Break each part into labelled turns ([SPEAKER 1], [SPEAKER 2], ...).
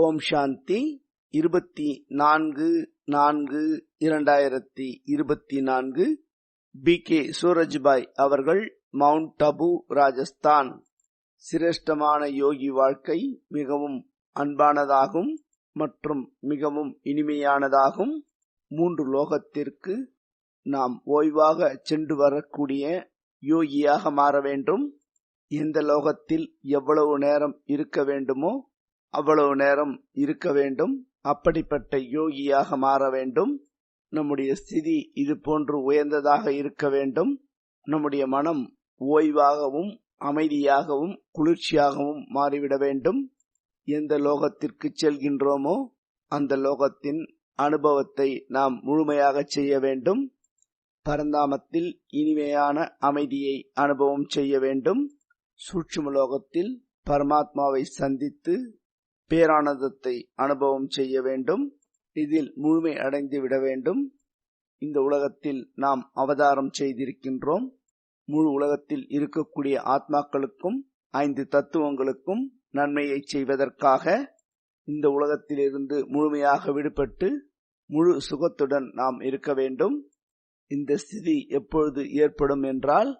[SPEAKER 1] ஓம் சாந்தி. இருபத்தி நான்கு நான்கு இரண்டாயிரத்தி இருபத்தி நான்கு. பி. கே. சூரஜ்பாய் அவர்கள் மவுண்ட் அபு ராஜஸ்தான். சிரேஷ்டமான யோகி வாழ்க்கை மிகவும் அன்பானதாகும் மற்றும் மிகவும் இனிமையானதாகும். மூன்று லோகத்திற்கு நாம் ஓய்வாக சென்று வரக்கூடிய யோகியாக மாற வேண்டும். எந்த லோகத்தில் எவ்வளவு நேரம் இருக்க வேண்டுமோ அவ்வளவு நேரம் இருக்க வேண்டும். அப்படிப்பட்ட யோகியாக மாற வேண்டும். நம்முடைய ஸ்திதி இது போன்று உயர்ந்ததாக இருக்க வேண்டும். நம்முடைய மனம் ஓய்வாகவும் அமைதியாகவும் குளிர்ச்சியாகவும் மாறிவிட வேண்டும். எந்த லோகத்திற்கு செல்கின்றோமோ அந்த லோகத்தின் அனுபவத்தை நாம் முழுமையாக செய்ய வேண்டும். பரந்தாமத்தில் இனிமையான அமைதியை அனுபவம் செய்ய வேண்டும். சூட்சும லோகத்தில் பரமாத்மாவை சந்தித்து பேரானந்தத்தை அனுபவம் செய்ய வேண்டும். இதில் முழுமை அடைந்து விட வேண்டும். இந்த உலகத்தில் நாம் அவதாரம் செய்திருக்கின்றோம். முழு உலகத்தில் இருக்கக்கூடிய ஆத்மாக்களுக்கும் ஐந்து தத்துவங்களுக்கும் நன்மையை செய்வதற்காக இந்த உலகத்திலிருந்து முழுமையாக விடுபட்டு முழு சுகத்துடன் நாம் இருக்க வேண்டும். இந்த ஸ்திதி எப்பொழுது ஏற்படும் என்றால்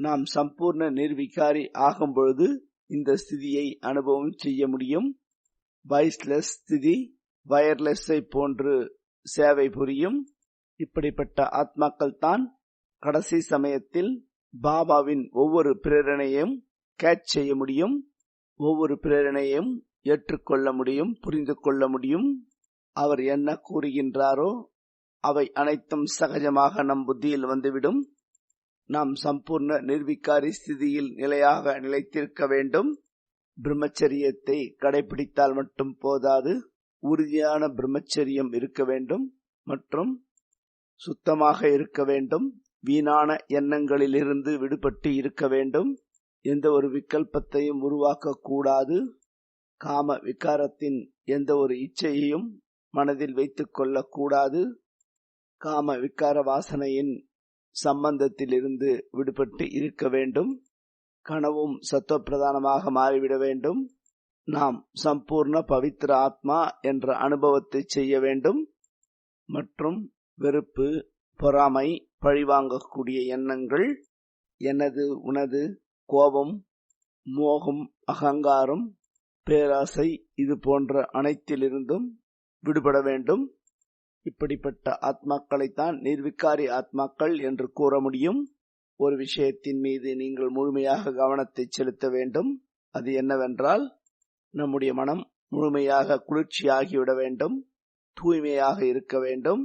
[SPEAKER 1] நாம் சம்பூர்ண நிர்விகாரி ஆகும் பொழுது இந்த ஸ்திதியை அனுபவம் செய்ய முடியும். வாய்ஸ்லெஸ் ஸ்திதி வயர்லெஸ்ஸை போன்று சேவை புரியும். இப்படிப்பட்ட ஆத்மாக்கள் தான் கடைசி சமயத்தில் பாபாவின் ஒவ்வொரு பிரேரணையும் கேட்ச் செய்ய முடியும் ஒவ்வொரு பிரேரணையும் ஏற்றுக்கொள்ள முடியும் புரிந்து கொள்ள முடியும். அவர் என்ன கூறுகின்றாரோ அவை அனைத்தும் சகஜமாக நம் புத்தியில் வந்துவிடும். நாம் சம்பூர்ண நிர்விகாரி ஸ்திதியில் நிலையாக நிலைத்திருக்க வேண்டும். பிரம்மச்சரியத்தை கடைபிடித்தால் மட்டும் போதாது. உறுதியான பிரம்மச்சரியம் இருக்க வேண்டும் மற்றும் சுத்தமாக இருக்க வேண்டும். வீணான எண்ணங்களிலிருந்து விடுபட்டு இருக்க வேண்டும். எந்த ஒரு விக்கல்பத்தையும் உருவாக்க கூடாது. காம விகாரத்தின் எந்த ஒரு இச்சையையும் மனதில் வைத்துக் கொள்ளக்கூடாது காம விக்கார வாசனையின் சம்பந்தத்திலிருந்து விடுபட்டு இருக்க வேண்டும். கனவும் சத்துவப்பிரதானமாக மாறிவிட வேண்டும். நாம் சம்பூர்ண பவித்திர ஆத்மா என்ற அனுபவத்தை செய்ய வேண்டும். மற்றும் வெறுப்பு பொறாமை பழிவாங்கக்கூடிய எண்ணங்கள் எனது உனது கோபம் மோகம் அகங்காரம் பேராசை இது போன்ற அனைத்திலிருந்தும் விடுபட வேண்டும். இப்படிப்பட்ட ஆத்மாக்களைத்தான் நிர்விகாரி ஆத்மாக்கள் என்று கூற முடியும். ஒரு விஷயத்தின் மீது நீங்கள் முழுமையாக கவனத்தை செலுத்த வேண்டும். அது என்னவென்றால் நம்முடைய மனம் முழுமையாக குளிர்ச்சியாகிவிட வேண்டும் தூய்மையாக இருக்க வேண்டும்.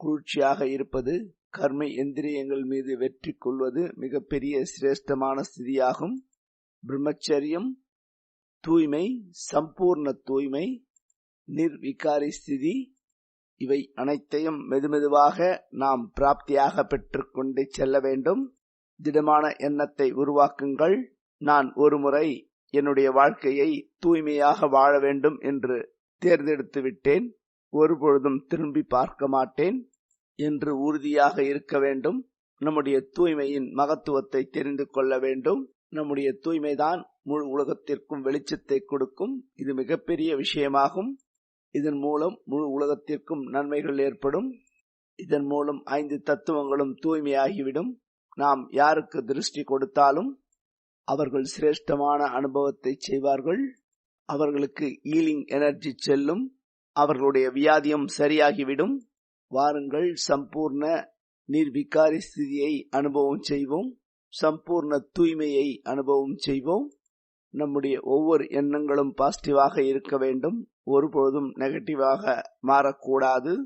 [SPEAKER 1] குளிர்ச்சியாக இருப்பது கர்ம எந்திரியங்கள் மீது வெற்றி கொள்வது மிகப்பெரிய சிரேஷ்டமான ஸ்திதியாகும் பிரம்மச்சரியம் தூய்மை சம்பூர்ண தூய்மை நிர்விகாரி ஸ்திதி இவை அனைத்தையும் மெதுமெதுவாக நாம் பிராப்தியாக பெற்றுக்கொண்டு செல்ல வேண்டும். திடமான எண்ணத்தை உருவாக்குங்கள். நான் ஒருமுறை என்னுடைய வாழ்க்கையை தூய்மையாக வாழ வேண்டும் என்று தேர்ந்தெடுத்து விட்டேன். ஒருபொழுதும் திரும்பி பார்க்க மாட்டேன். என்று உறுதியாக இருக்க வேண்டும். நம்முடைய தூய்மையின் மகத்துவத்தை தெரிந்து கொள்ள வேண்டும். நம்முடைய தூய்மைதான் முழு உலகத்திற்கும் வெளிச்சத்தை கொடுக்கும். இது மிகப்பெரிய விஷயமாகும். இதன் மூலம் முழு உலகத்திற்கும் நன்மைகள் ஏற்படும். இதன் மூலம் ஐந்து தத்துவங்களும் தூய்மையாகிவிடும். நாம் யாருக்கு திருஷ்டி கொடுத்தாலும் அவர்கள் சிரேஷ்டமான அனுபவத்தை செய்வார்கள். அவர்களுக்கு ஈலிங் எனர்ஜி செல்லும். அவர்களுடைய வியாதியம் சரியாகிவிடும். வாருங்கள் சம்பூர்ண நிர்விகாரி ஸ்திதியை அனுபவம் செய்வோம். சம்பூர்ண தூய்மையை அனுபவம் செய்வோம். நம்முடைய ஒவ்வொரு எண்ணங்களும் பாசிட்டிவாக இருக்க வேண்டும். ஒருபோதும் நெகட்டிவாக மாறக்கூடாது.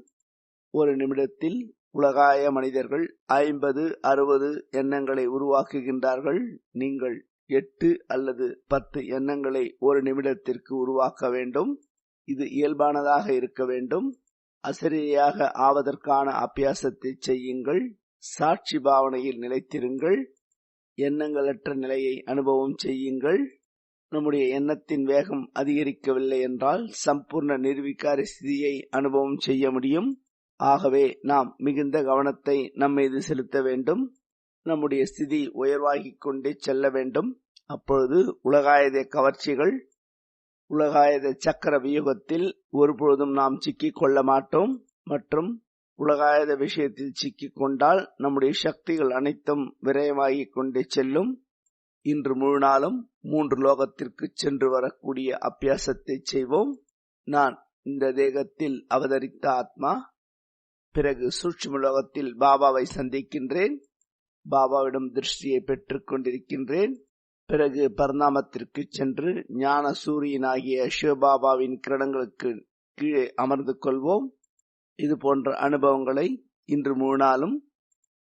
[SPEAKER 1] ஒரு நிமிடத்தில் உலகாய மனிதர்கள் ஐம்பது அறுபது எண்ணங்களை உருவாக்குகின்றார்கள். நீங்கள் எட்டு அல்லது பத்து எண்ணங்களை ஒரு நிமிடத்திற்கு உருவாக்க வேண்டும். இது இயல்பானதாக இருக்க வேண்டும். அசரியாக ஆவதற்கான அபியாசத்தை செய்யுங்கள். சாட்சி பாவனையில் நிலைத்திருங்கள். எண்ணங்களற்ற நிலையை அனுபவம் செய்யுங்கள். நம்முடைய எண்ணத்தின் வேகம் அதிகரிக்கவில்லை என்றால் சம்பூர்ண நிர்வீக்கார ஸ்திதியை அனுபவம் செய்ய முடியும். ஆகவே நாம் மிகுந்த கவனத்தை நம்மீது செலுத்த வேண்டும். நம்முடைய ஸ்திதி உயர்வாகிக் கொண்டே செல்ல வேண்டும். அப்பொழுது உலகாயத கவர்ச்சிகள் உலகாயத சக்கர வியூகத்தில் ஒருபொழுதும் நாம் சிக்கிக் கொள்ள மாட்டோம். மற்றும் உலகாயத விஷயத்தில் சிக்கிக் கொண்டால் நம்முடைய சக்திகள் அனைத்தும் விரயமாகிக் கொண்டே செல்லும். இன்று முழு நாளும் மூன்று லோகத்திற்கு சென்று வரக்கூடிய அபியாசத்தை செய்வோம். நான் இந்த தேகத்தில் அவதரித்த ஆத்மா பிறகு சூட்சுமலோகத்தில் பாபாவை சந்திக்கின்றேன். பாபாவிடம் திருஷ்டியை பெற்றுக் கொண்டிருக்கின்றேன். பிறகு பரிணாமத்திற்கு சென்று ஞான சூரியனாகிய சிவபாபாவின் கிரணங்களுக்கு கீழே அமர்ந்து கொள்வோம். இது போன்ற அனுபவங்களை இன்று முழு நாளும்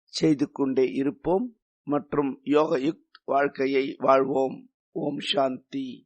[SPEAKER 1] செய்து கொண்டே இருப்போம் மற்றும் யோக யுக்த் வாழ்க்கையை வாழ்வோம். ஓம் சாந்தி.